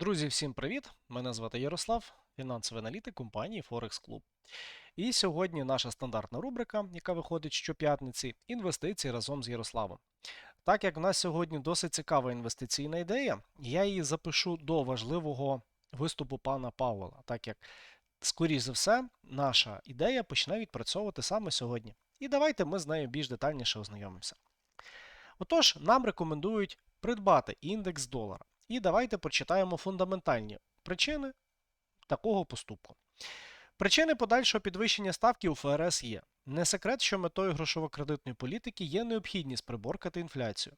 Друзі, всім привіт! Мене звати Ярослав, фінансовий аналітик компанії Forex Club. І сьогодні наша стандартна рубрика, яка виходить щоп'ятниці, інвестиції разом з Ярославом. Так як в нас сьогодні досить цікава інвестиційна ідея, я її запишу до важливого виступу пана Пауела, так як, скоріш за все, наша ідея почне відпрацьовувати саме сьогодні. І давайте ми з нею більш детальніше ознайомимося. Отож, нам рекомендують придбати індекс долара. І давайте прочитаємо фундаментальні причини такого поступку. Причини подальшого підвищення ставки у ФРС є. Не секрет, що метою грошово-кредитної політики є необхідність приборкати інфляцію.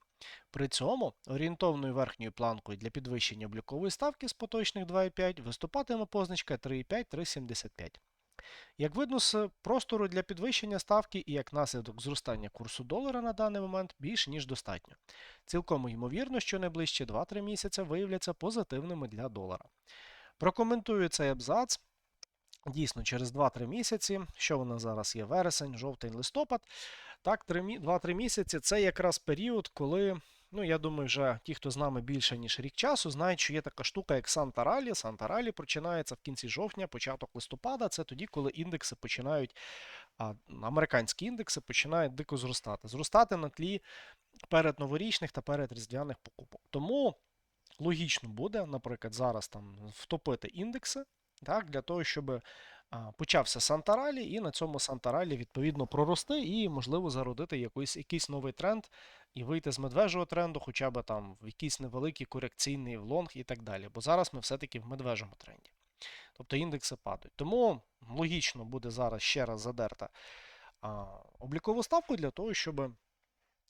При цьому орієнтовною верхньою планкою для підвищення облікової ставки з поточних 2,5 виступатиме позначка 3,5-3,75. Як видно з простору для підвищення ставки і як наслідок зростання курсу долара на даний момент більш ніж достатньо. Цілком ймовірно, що найближчі 2-3 місяці виявляться позитивними для долара. Прокоментую цей абзац. Дійсно, через 2-3 місяці, що вона зараз є вересень, жовтень, листопад. Так, 2-3 місяці це якраз період, коли, ну я думаю, вже ті, хто з нами більше, ніж рік часу, знають, що є така штука, як Санта Ралі. Санта Ралі починається в кінці жовтня, початок листопада. Це тоді, коли індекси починають, американські індекси починають дико зростати. Зростати на тлі передноворічних та передріздвяних покупок. Тому логічно буде, наприклад, зараз там втопити індекси. Так, Для того, щоб почався Сантаралі, і на цьому Сантаралі відповідно прорости і, можливо, зародити якийсь, якийсь новий тренд і вийти з медвежого тренду, хоча б там в якийсь невеликий корекційний лонг і так далі. Бо зараз ми все-таки в медвежому тренді. Тобто індекси падають. Тому логічно буде зараз ще раз задерта облікову ставку для того, щоб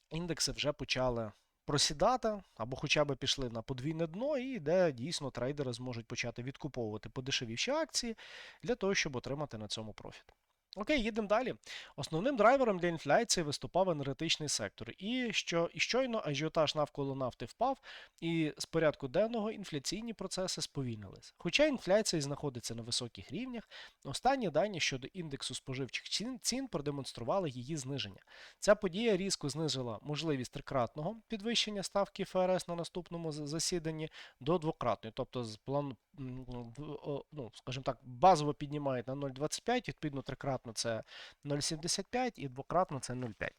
індекси вже почали просідати, або хоча б пішли на подвійне дно, і де дійсно трейдери зможуть почати відкуповувати подешевіші акції для того, щоб отримати на цьому профіт. Окей, їдемо далі. Основним драйвером для інфляції виступав енергетичний сектор. І що і щойно ажіотаж навколо нафти впав, і з порядку денного інфляційні процеси сповільнились. Хоча інфляція знаходиться на високих рівнях, останні дані щодо індексу споживчих цін, цін продемонстрували її зниження. Ця подія різко знизила можливість трикратного підвищення ставки ФРС на наступному засіданні до двократної, тобто з плану ну, скажімо так, базово піднімають на 0,25, відповідно, трикратно це 0,75 і двократно це 0,5.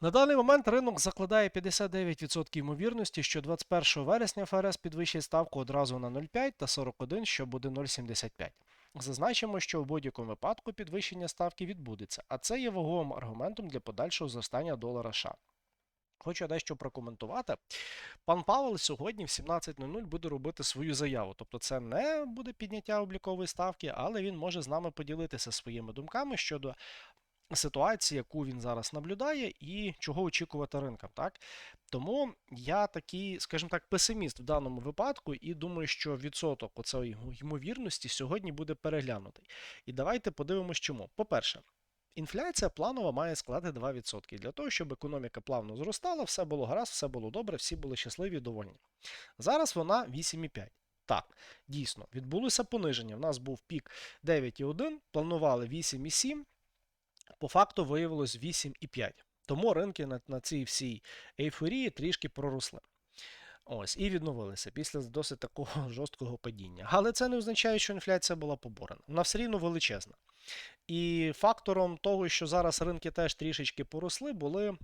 На даний момент ринок закладає 59% ймовірності, що 21 вересня ФРС підвищить ставку одразу на 0,5 та 41, що буде 0,75. Зазначимо, що в будь-якому випадку підвищення ставки відбудеться, а це є ваговим аргументом для подальшого зростання долара США. Хочу дещо прокоментувати. Пан Павел сьогодні в 17.00 буде робити свою заяву. Тобто це не буде підняття облікової ставки, але він може з нами поділитися своїми думками щодо ситуації, яку він зараз наблюдає, і чого очікувати ринкам. Так? Тому я такий, скажімо так, песиміст в даному випадку, і думаю, що відсоток оцеї ймовірності сьогодні буде переглянутий. І давайте подивимось, чому. По-перше, Інфляція планова має складати 2% для того, щоб економіка плавно зростала, все було гаразд, все було добре, всі були щасливі і довольні. Зараз вона 8,5. Так, дійсно, відбулося пониження. У нас був пік 9,1, планували 8,7, по факту виявилось 8,5. Тому ринки на, на цій всій ейфорії трішки проросли. Ось, і відновилися після досить такого жорсткого падіння. Але це не означає, що інфляція була поборена. Вона все рівно величезна. І фактором того, що зараз ринки теж трішечки поросли, були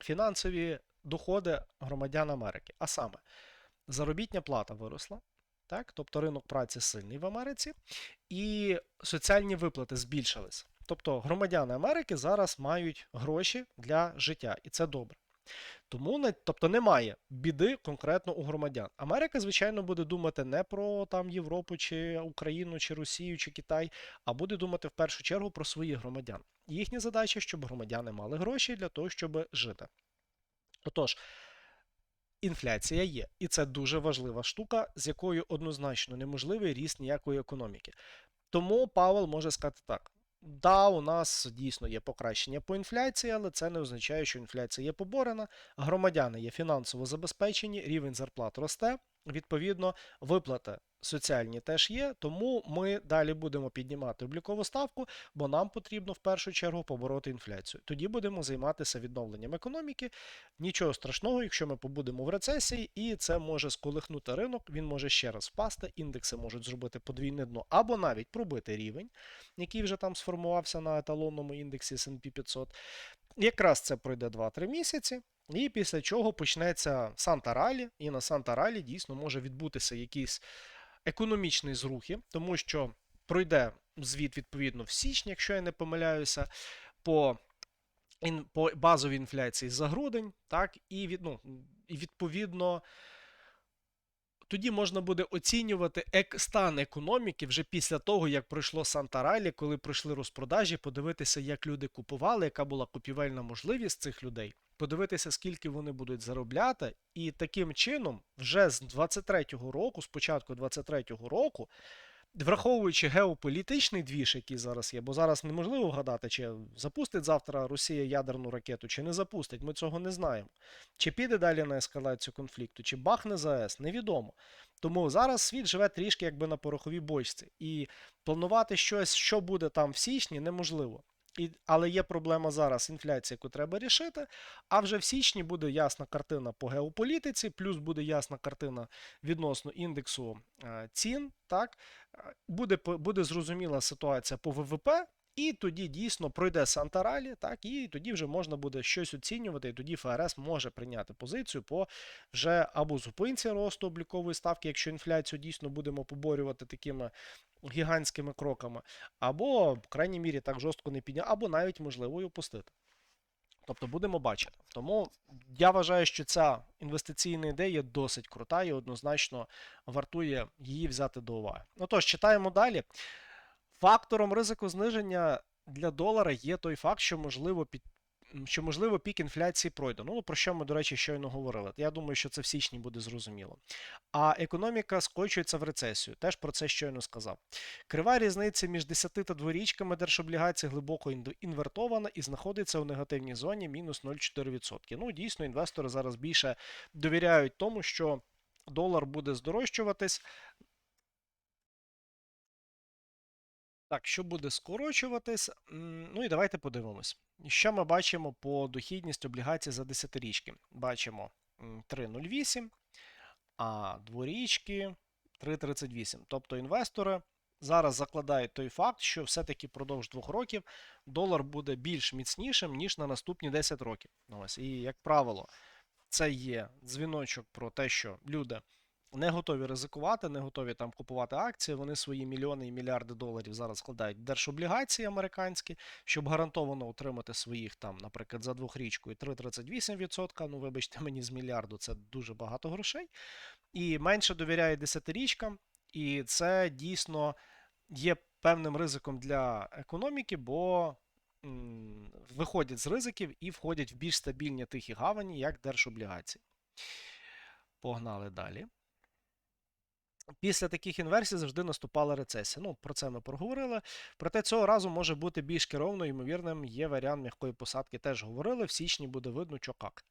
фінансові доходи громадян Америки. А саме, заробітня плата виросла, так? тобто ринок праці сильний в Америці, і соціальні виплати збільшились. Тобто громадяни Америки зараз мають гроші для життя, і це добре. Тому тобто немає біди конкретно у громадян. Америка, звичайно, буде думати не про там Європу, чи Україну, чи Росію, чи Китай, а буде думати в першу чергу про своїх громадян. Їхня задача, щоб громадяни мали гроші для того, щоб жити. Отож, інфляція є, і це дуже важлива штука, з якою однозначно неможливий ріст ніякої економіки. Тому Павел може сказати так: Да, у нас дійсно є покращення по інфляції, але це не означає, що інфляція є поборена. Громадяни є фінансово забезпечені, рівень зарплат росте. Відповідно, виплати соціальні теж є, тому ми далі будемо піднімати облікову ставку, бо нам потрібно в першу чергу побороти інфляцію. Тоді будемо займатися відновленням економіки. Нічого страшного, якщо ми побудемо в рецесії, і це може сколихнути ринок, він може ще раз впасти, індекси можуть зробити подвійне дно, або навіть пробити рівень, який вже там сформувався на еталонному індексі S&P 500. Якраз це пройде 2-3 місяці. І після чого почнеться Санта Ралі, і на Санта Ралі дійсно може відбутися якісь економічний зрухи, тому що пройде звіт відповідно в січні, якщо я не помиляюся, по, по базовій інфляції за грудень, так, і, від, ну, і відповідно. Тоді можна буде оцінювати стан економіки вже після того, як пройшло Санта Ралі, коли пройшли розпродажі, подивитися, як люди купували, яка була купівельна можливість цих людей, подивитися, скільки вони будуть заробляти, і таким чином, вже з 23-го року, з початку 23-го року, враховуючи геополітичний двіж, який зараз є, бо зараз неможливо вгадати, чи запустить завтра Росія ядерну ракету, чи не запустить, ми цього не знаємо. Чи піде далі на ескалацію конфлікту, чи бахне ЗАЕС, невідомо. Тому зараз світ живе трішки якби на пороховій бочці. І планувати щось, що буде там в січні, неможливо. І, але є проблема зараз інфляція, яку треба рішити. А вже в січні буде ясна картина по геополітиці, плюс буде ясна картина відносно індексу е, цін. Так Е, буде буде зрозуміла ситуація по ВВП. І тоді дійсно пройде Санта-Ралі, так, і тоді вже можна буде щось оцінювати, і тоді ФРС може прийняти позицію по вже або зупинці росту облікової ставки, якщо інфляцію дійсно будемо поборювати такими гігантськими кроками, або, в крайній мірі, так жорстко не підняти, або навіть можливо і опустити. Тобто будемо бачити. Тому я вважаю, що ця інвестиційна ідея досить крута і однозначно вартує її взяти до уваги. Отож, читаємо далі. Фактором ризику зниження для долара є той факт, що можливо під. Що можливо пік інфляції пройде. Ну про що ми, до речі, щойно говорили. Я думаю, що це в січні буде зрозуміло. А економіка скочується в рецесію. Теж про це щойно сказав. Крива різниця між 10 та дворічками держоблігацій глибоко інвертована і знаходиться у негативній зоні мінус 0,4%. Ну, дійсно, інвестори зараз більше довіряють тому, що долар буде здорожчуватись. Так, що буде скорочуватись? Ну і давайте подивимось. Що ми бачимо по дохідність облігацій за 10-річки? Бачимо 3,08, а дворічки 3,38. Тобто інвестори зараз закладають той факт, що все-таки впродовж двох років долар буде більш міцнішим, ніж на наступні 10 років. Ось. І, як правило, це є дзвіночок про те, що люди не готові ризикувати, не готові там купувати акції. Вони свої мільйони і мільярди доларів зараз складають держоблігації американські, щоб гарантовано отримати своїх там, наприклад, за двохрічкою 3,38%. Ну, вибачте, мені з мільярду це дуже багато грошей. І менше довіряє десятирічкам, і це дійсно є певним ризиком для економіки, бо виходять з ризиків і входять в більш стабільні тихі гавані, як держоблігації. Погнали далі. Після таких інверсій завжди наступала рецесія. Ну, про це ми проговорили. Проте цього разу може бути більш керовно, ймовірним, є варіант м'якої посадки. Теж говорили. В січні буде видно, що як.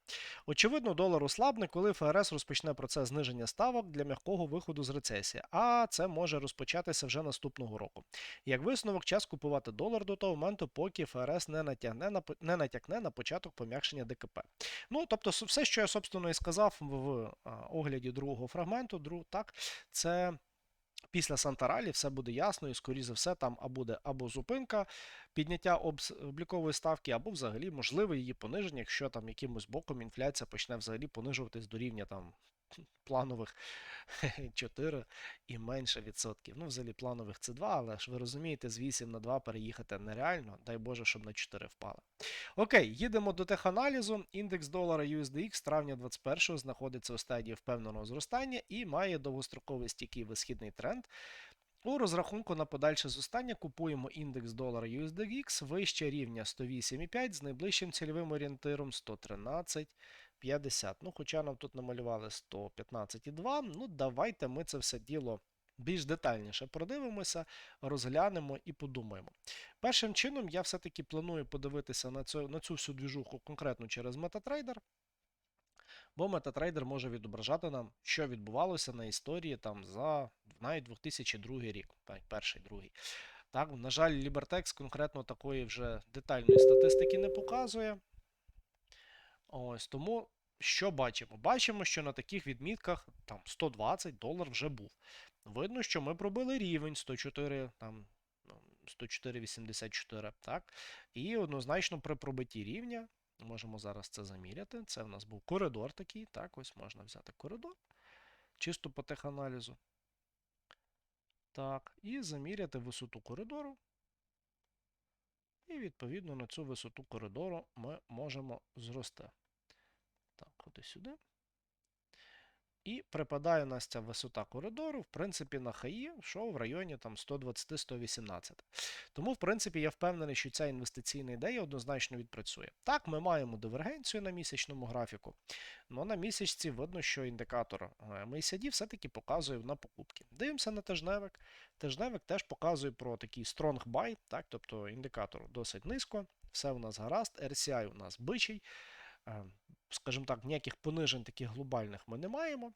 Очевидно, долар ослабне, коли ФРС розпочне процес зниження ставок для м'якого виходу з рецесії. А це може розпочатися вже наступного року. Як висновок, час купувати долар до того моменту, поки ФРС не натягне на не натякне на початок пом'якшення ДКП. Ну, тобто, все, що я собственно і сказав в, огляді другого фрагменту, друг, так, це після Сантаралі все буде ясно, і скоріше за все, там буде або зупинка підняття облікової ставки, або взагалі можливе її пониження, якщо там якимось боком інфляція почне взагалі понижуватись до рівня там планових 4 і менше відсотків. Ну, взагалі планових це 2, але ж ви розумієте, з 8 на 2 переїхати нереально. Дай Боже, щоб на 4 впали. Окей, їдемо до теханалізу. Індекс долара USDX травня 21 знаходиться у стадії впевненого зростання і має довгостроковий стійкий висхідний тренд. У розрахунку на подальше зростання купуємо індекс долара USDX вище рівня 108,5 з найближчим цільовим орієнтиром 113,50. Ну, хоча нам тут намалювали 115,2. Ну, давайте ми це все діло більш детальніше продивимося, розглянемо і подумаємо. Першим чином, я все-таки планую подивитися на цю, на цю всю двіжуху конкретно через MetaTrader. Бо MetaTrader може відображати нам, що відбувалося на історії там за навіть 2002 рік, перший, другий. Так, на жаль, Libertex конкретно такої вже детальної статистики не показує. Ось тому що бачимо? Бачимо, що на таких відмітках там 120 долар вже був. Видно, що ми пробили рівень 104, там 104,84. так? І однозначно при пробитті рівня, можемо зараз це заміряти. Це в нас був коридор такий. Так, ось можна взяти коридор. Чисто по теханалізу. Так, і заміряти висоту коридору. І відповідно на цю висоту коридору ми можемо зрости. Ходи сюди. І припадає у нас ця висота коридору, в принципі, на ХАІ, що в районі там 120-118. Тому, в принципі, я впевнений, що ця інвестиційна ідея однозначно відпрацює. Так, ми маємо дивергенцію на місячному графіку, але на місячці видно, що індикатор MACD все-таки показує на покупки. Дивимося на тижневик. Тижневик теж показує про такий strong buy, так, тобто індикатор досить низько, все у нас гаразд, RCI у нас бичий. Скажімо так, ніяких понижень таких глобальних ми не маємо.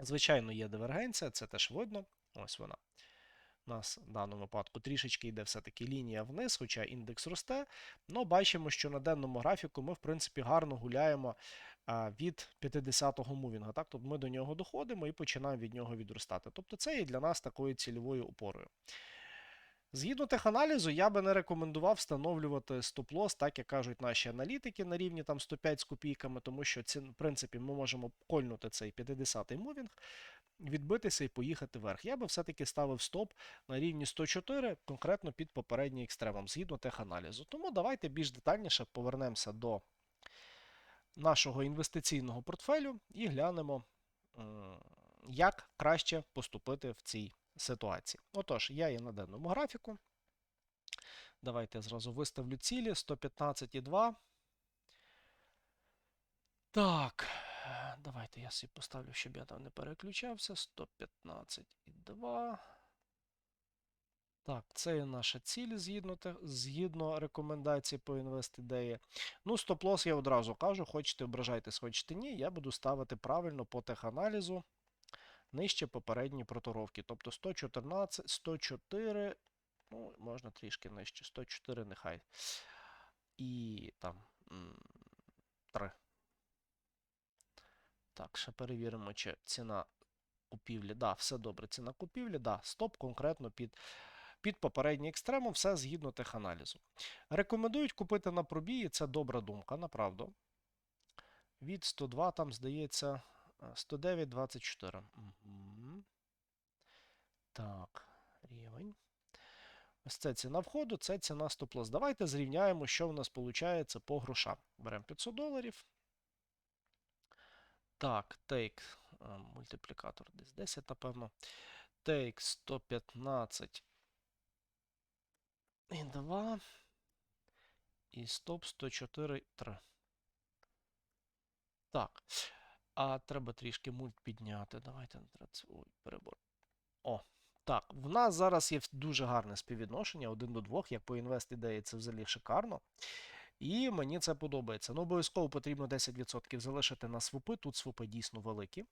Звичайно, є дивергенція, це теж видно. Ось вона. У нас в даному випадку трішечки йде все-таки лінія вниз, хоча індекс росте. Но бачимо, що на денному графіку ми, в принципі, гарно гуляємо від 50-го мувінга. Так? Тобто ми до нього доходимо і починаємо від нього відростати. Тобто це є для нас такою цільовою опорою. Згідно теханалізу, я би не рекомендував встановлювати стоп-лосс, так як кажуть наші аналітики на рівні там 105 з копійками, тому що ці, в принципі ми можемо кольнути цей 50-й мувінг, відбитися і поїхати вверх. Я би все-таки ставив стоп на рівні 104, конкретно під попередній екстремом, згідно теханалізу. Тому давайте більш детальніше повернемося до нашого інвестиційного портфелю і глянемо, як краще поступити в цій ситуації. Отож, я є на денному графіку. Давайте я зразу виставлю цілі 115,2. Так, давайте я собі поставлю, щоб я там не переключався. 115,2. Так, це є наша ціль згідно згідно рекомендацій по інвест-ідеї. Ну, стоп-лос я одразу кажу, хочете ображайтесь, хочете ні. Я буду ставити правильно по теханалізу нижче попередні проторовки. Тобто 114, 104, ну, можна трішки нижче, 104 нехай. І там 3. Так, ще перевіримо, чи ціна купівлі. Да, все добре. Ціна купівлі, да, стоп конкретно під. Під попередній екстремум, все згідно теханалізу. Рекомендують купити на пробії, це добра думка, направду. Від 102, там, здається, 109,24. Угу. Так, рівень. Ось це ціна входу, це ціна стоп-лосс. Давайте зрівняємо, що в нас виходить по грошам. Беремо 500 доларів. Так, take, мультиплікатор десь 10, напевно. Take 115 і 2. І стоп 104, 3. Так. А треба трішки мульт підняти. Давайте Ой, перебор. О, так. В нас зараз є дуже гарне співвідношення 1 до 2, як по інвест ідеї, це взагалі шикарно. І мені це подобається. Ну, обов'язково потрібно 10% залишити на свупи. Тут свупи дійсно великі.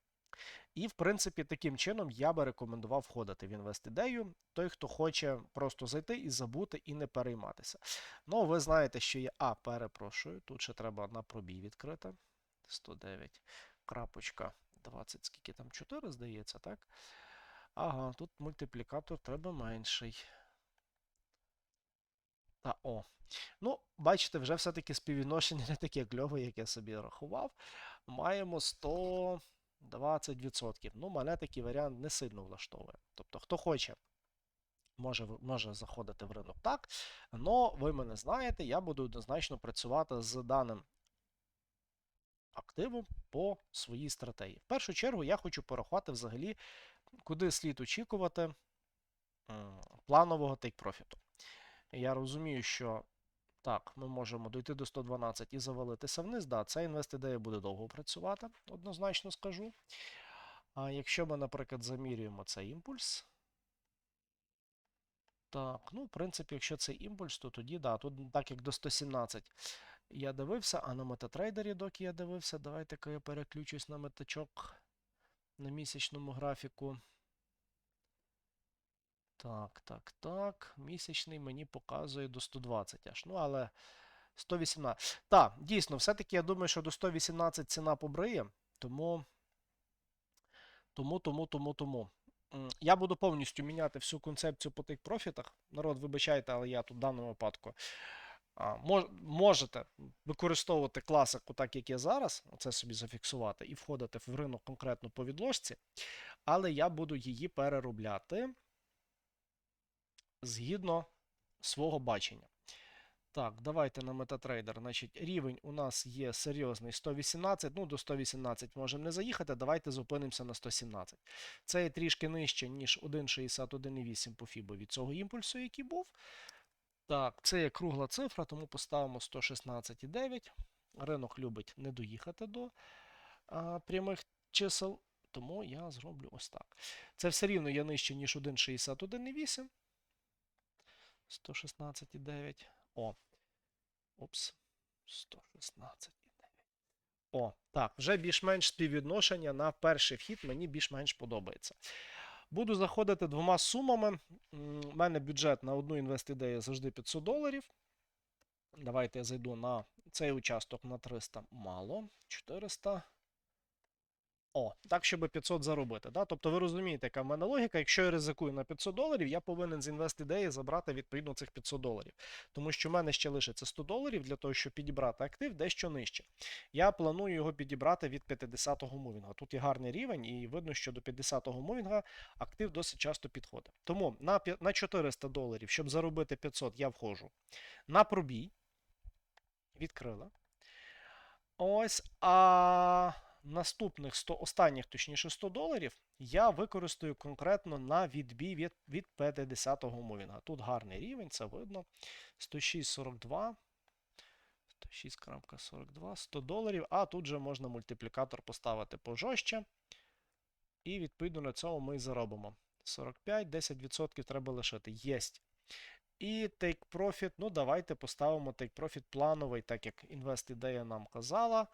І, в принципі, таким чином я би рекомендував входити в інвест-ідею. Той, хто хоче просто зайти і забути, і не перейматися. Ну, ви знаєте, що є. А, перепрошую, тут ще треба на пробій відкрити. 109 крапочка 20, скільки там 4, здається, так? Ага, тут мультиплікатор треба менший. Та о. Ну, бачите, вже все-таки співвідношення не таке кльове, як я собі рахував. Маємо 120%. Ну, мене такий варіант не сильно влаштовує. Тобто, хто хоче. Може може заходити в ринок так, але ви мене знаєте, я буду однозначно працювати з даним активом по своїй стратегії. В першу чергу я хочу порахувати взагалі, куди слід очікувати планового тейк-профіту. Я розумію, що так, ми можемо дойти до 112 і завалитися вниз. Да, ця інвест-ідея буде довго працювати, однозначно скажу. А якщо ми, наприклад, замірюємо цей імпульс. Так, ну, в принципі, якщо це імпульс, то тоді, да, тут так як до 117 я дивився, а на метатрейдері, доки я дивився, давайте-ка я переключусь на метачок на місячному графіку. Так, так, так. Місячний мені показує до 120 аж. Ну, але 118. Так, дійсно, все-таки я думаю, що до 118 ціна побриє. Тому. Тому, тому, тому, тому. Я буду повністю міняти всю концепцію по тих профітах. Народ, вибачайте, але я тут в даному випадку. Можете використовувати класику так, як є зараз, це собі зафіксувати, і входити в ринок конкретно по відложці, але я буду її переробляти згідно свого бачення. Так, давайте на MetaTrader. Значить, рівень у нас є серйозний 118. Ну, до 118 можемо не заїхати. Давайте зупинимося на 117. Це є трішки нижче, ніж 1,61,8 по фібо від цього імпульсу, який був. Так, це є кругла цифра, тому поставимо 116,9. Ринок любить не доїхати до а, прямих чисел, тому я зроблю ось так. Це все рівно є нижче, ніж 1,61,8. 116,9. О. Опс. 116,9. О, так, вже більш-менш співвідношення на перший вхід мені більш-менш подобається. Буду заходити двома сумами. У мене бюджет на одну інвестидею завжди 500 доларів. Давайте я зайду на цей участок на 300 мало. 400. О, так, щоб 500 заробити. Да? Тобто ви розумієте, яка в мене логіка. Якщо я ризикую на 500 доларів, я повинен з інвест-ідеї забрати відповідно цих 500 доларів. Тому що в мене ще лишиться 100 доларів для того, щоб підібрати актив дещо нижче. Я планую його підібрати від 50-го мувінга. Тут є гарний рівень, і видно, що до 50-го мувінга актив досить часто підходить. Тому на, п'я- на 400 доларів, щоб заробити 500, я входжу на пробій. Відкрила. Ось. А наступних 100, останніх, точніше, 100 доларів я використаю конкретно на відбій від, від 50-го мувінга. Тут гарний рівень, це видно. 106,42. 106.42, 100 доларів, а тут же можна мультиплікатор поставити пожорстче. І відповідно на цьому ми заробимо. 45, 10% треба лишити. Єсть. І Take Profit, ну давайте поставимо Take Profit плановий, так як інвест-ідея нам казала.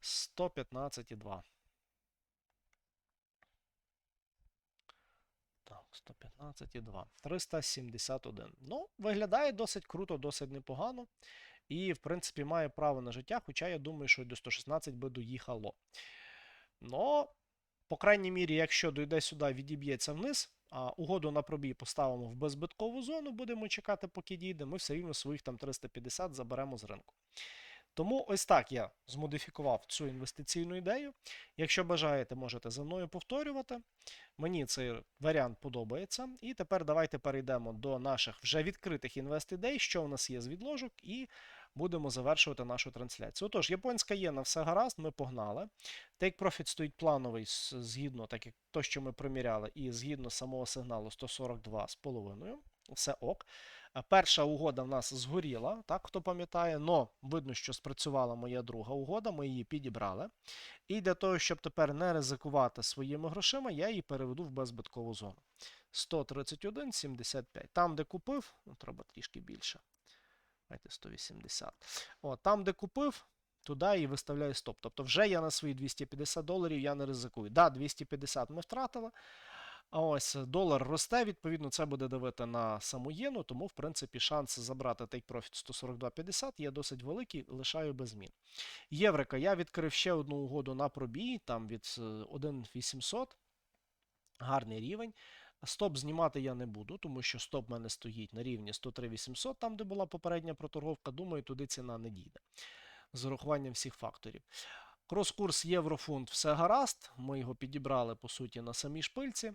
115,2. Так, 115,2. 371. Ну, виглядає досить круто, досить непогано. І, в принципі, має право на життя, хоча я думаю, що до 116 би доїхало. Но, по крайній мірі, якщо дойде сюди, відіб'ється вниз, а угоду на пробій поставимо в беззбиткову зону, будемо чекати, поки дійде, ми все рівно своїх там 350 заберемо з ринку. Тому ось так я змодифікував цю інвестиційну ідею. Якщо бажаєте, можете за мною повторювати. Мені цей варіант подобається. І тепер давайте перейдемо до наших вже відкритих інвест-ідей, що у нас є з відложок, і будемо завершувати нашу трансляцію. Отож, японська єна, все гаразд, ми погнали. Take Profit стоїть плановий згідно, так як то, що ми приміряли, і згідно самого сигналу 142,5. Все ок. Е, Перша угода в нас згоріла, так, хто пам'ятає, но видно, що спрацювала моя друга угода, ми її підібрали. І для того, щоб тепер не ризикувати своїми грошима, я її переведу в беззбиткову зону. 131,75. Там, де купив, ну, треба трішки більше. Давайте 180. О, там, де купив, туди і виставляю стоп. Тобто вже я на свої 250 доларів я не ризикую. Да, 250 ми втратили. А ось долар росте, відповідно, це буде давити на саму єну, тому, в принципі, шанс забрати take profit 142,50 є досить великий, лишаю без змін. Єврика, я відкрив ще одну угоду на пробій, там від е, 1,800. Гарний рівень. Стоп знімати я не буду, тому що стоп в мене стоїть на рівні 103,800, там, де була попередня проторговка. Думаю, туди ціна не дійде. З урахуванням всіх факторів. Крос-курс єврофунт все гаразд. Ми його підібрали, по суті, на самій шпильці,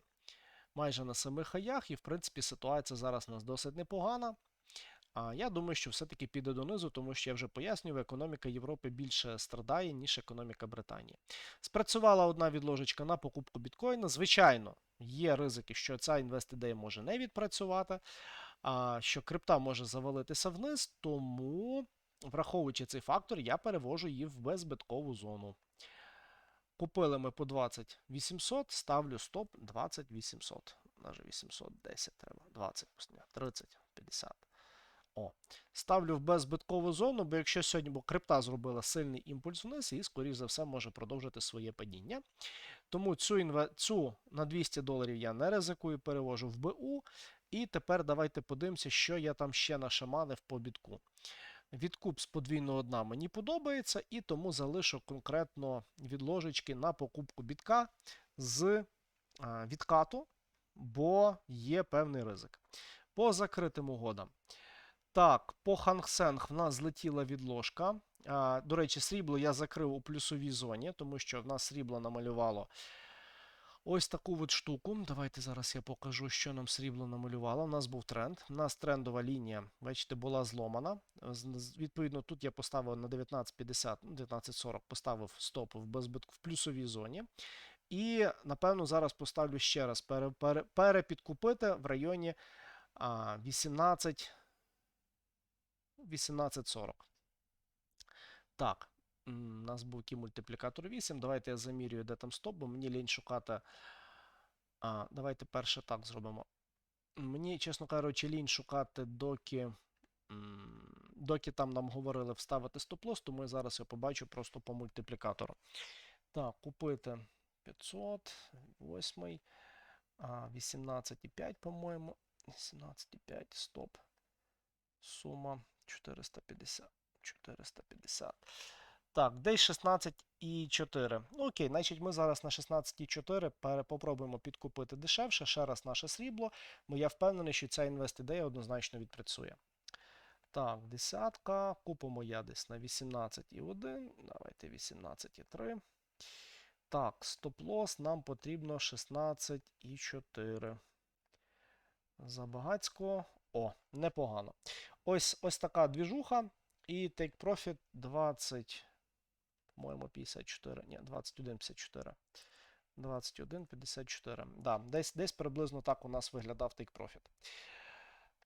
майже на самих хаях, і, в принципі, ситуація зараз у нас досить непогана. А я думаю, що все-таки піде донизу, тому що я вже пояснював, економіка Європи більше страдає, ніж економіка Британії. Спрацювала одна відложечка на покупку біткоїна. Звичайно, є ризики, що ця інвест-ідея може не відпрацювати, а що крипта може завалитися вниз, тому, враховуючи цей фактор, я перевожу її в беззбиткову зону. Купили ми по 20 800, ставлю стоп 20 800. Навіть 810 треба. 20 30, 50. О. Ставлю в беззбиткову зону, бо якщо сьогодні, бо крипта зробила сильний імпульс вниз і, скоріш за все, може продовжити своє падіння. Тому цю, інве... цю на 200 доларів я не ризикую, перевожу в БУ. І тепер давайте подивимося, що я там ще нашаманив по бітку. Відкуп з подвійного дна мені подобається, і тому залишу конкретно відложечки на покупку бітка з відкату, бо є певний ризик. По закритим угодам. Так, по Ханг Сенг в нас злетіла відложка. До речі, срібло я закрив у плюсовій зоні, тому що в нас срібло намалювало ось таку от штуку. Давайте зараз я покажу, що нам срібло намалювало. У нас був тренд. У нас трендова лінія, бачите, була зломана. Відповідно, тут я поставив на 19.50, ну, 19.40 поставив стоп в безбитку в плюсовій зоні. І, напевно, зараз поставлю ще раз пере, пере, перепідкупити в районі а, 18. 18.40. Так, у нас був який мультиплікатор 8. Давайте я замірюю, де там стоп, бо мені лінь шукати. А, давайте перше так зробимо. Мені, чесно кажучи, лінь шукати, доки, доки там нам говорили вставити стоп-лосс, тому я зараз я побачу просто по мультиплікатору. Так, купити 500, 8, 18,5, по-моєму. 18,5, стоп. Сума 450. 450. Так, десь 16,4. Ну, окей, значить ми зараз на 16,4 попробуємо підкупити дешевше. Ще раз наше срібло, бо я впевнений, що ця інвест-ідея однозначно відпрацює. Так, десятка. Купимо я десь на 18,1. Давайте 18,3. Так, стоп-лосс нам потрібно 16,4. Забагацько. О, непогано. Ось ось така двіжуха. І take profit 20, по-моєму, 54. Ні, 21,54. 21,54. Да, десь, десь приблизно так у нас виглядав take profit.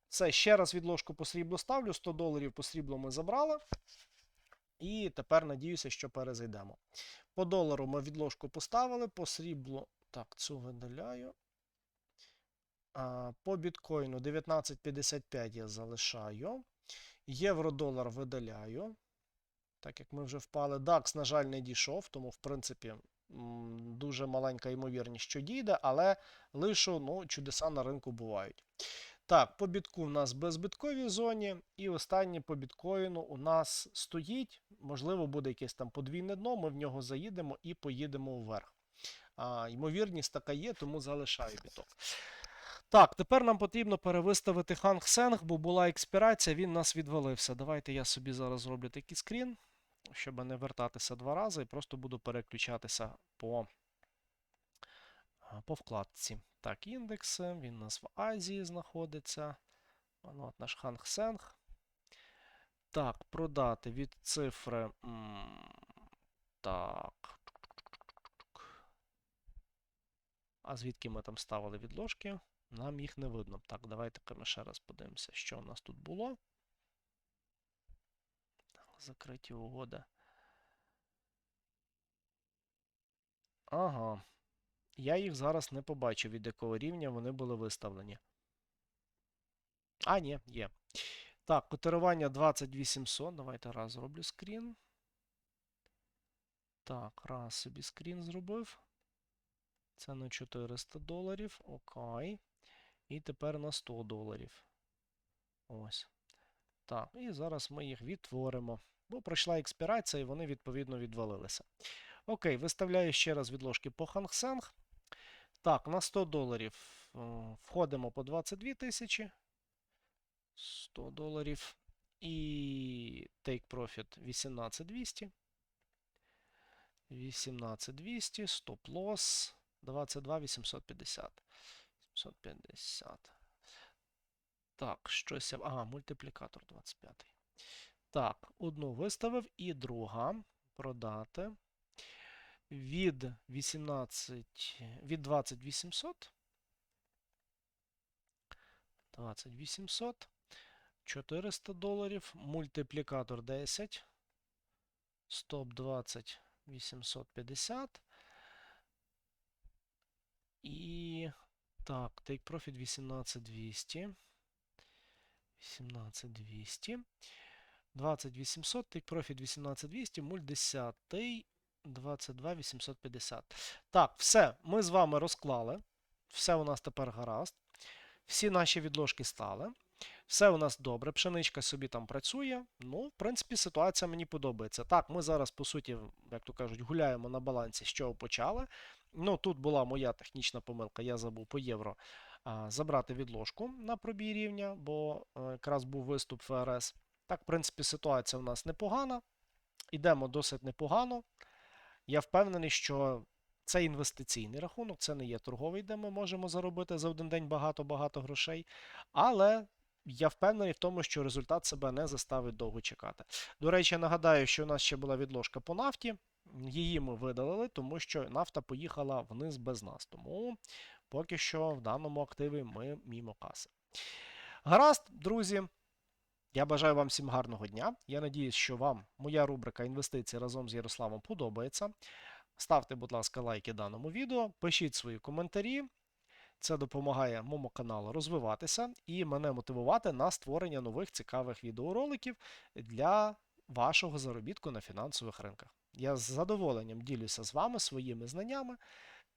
Це ще раз відложку по сріблу ставлю. 100 доларів по сріблу ми забрали. І тепер надіюся, що перезайдемо. По долару ми відложку поставили, по сріблу. Так, цю видаляю. А, По біткоїну 19,55 я залишаю. Євро-долар видаляю. Так як ми вже впали. DAX, на жаль, не дійшов, тому, в принципі, дуже маленька ймовірність, що дійде, але лишу, ну, чудеса на ринку бувають. Так, по бітку у нас безбитковій зоні. І останнє по біткоїну у нас стоїть. Можливо, буде якесь там подвійне дно, ми в нього заїдемо і поїдемо вверх. А, ймовірність така є, тому залишаю біток. Так, тепер нам потрібно перевиставити Hang Seng, бо була експірація, він нас відвалився. Давайте я собі зараз зроблю такий скрін, щоб не вертатися два рази, і просто буду переключатися по, по вкладці. Так, індекси, він у нас в Азії знаходиться. От наш Hang Seng. Так, продати від цифри. Так. А звідки ми там ставили відложки? Нам їх не видно. Так, давайте ми ще раз подивимося, що у нас тут було. Закриті угоди. Ага. Я їх зараз не побачив, від якого рівня вони були виставлені. А, ні, є. Так, котирування 20800. Давайте раз зроблю скрін. Так, раз собі скрін зробив. Це на 400 доларів. Окей. І тепер на 100 доларів. Ось. Так, і зараз ми їх відтворимо. Бо пройшла експірація, і вони відповідно відвалилися. Окей, виставляю ще раз відложки по Seng. Так, на 100 доларів е, входимо по 22 тисячі. 100 доларів. І take profit 18200. 18200, стоп лосс 22850. 750. Так, щось я. Ага, мультиплікатор 25. Так, одну виставив і друга. Продати. Від 18. Від 20800. 20800. 400 доларів. Мультиплікатор 10. Стоп 20 850. І так, take profit 18200. 17200. 20800, take profit 18200, мульт 10, 22850. Так, все, ми з вами розклали. Все у нас тепер гаразд. Всі наші відложки стали. Все у нас добре, пшеничка собі там працює. Ну, в принципі, ситуація мені подобається. Так, ми зараз, по суті, як то кажуть, гуляємо на балансі, з чого почали. Ну, тут була моя технічна помилка, я забув по євро забрати відложку на пробій рівня, бо е, якраз був виступ ФРС. Так, в принципі, ситуація у нас непогана. Йдемо досить непогано. Я впевнений, що це інвестиційний рахунок, це не є торговий, де ми можемо заробити за один день багато-багато грошей. Але я впевнений в тому, що результат себе не заставить довго чекати. До речі, нагадаю, що у нас ще була відложка по нафті. Її ми видалили, тому що нафта поїхала вниз без нас. Тому поки що в даному активі ми мімо каси. Гаразд, друзі. Я бажаю вам всім гарного дня. Я надіюсь, що вам моя рубрика інвестиції разом з Ярославом подобається. Ставте, будь ласка, лайки даному відео, пишіть свої коментарі. Це допомагає моєму каналу розвиватися і мене мотивувати на створення нових цікавих відеороликів для вашого заробітку на фінансових ринках. Я з задоволенням ділюся з вами своїми знаннями,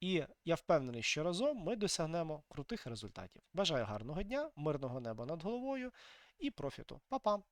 і я впевнений, що разом ми досягнемо крутих результатів. Бажаю гарного дня, мирного неба над головою і профіту. Па-па!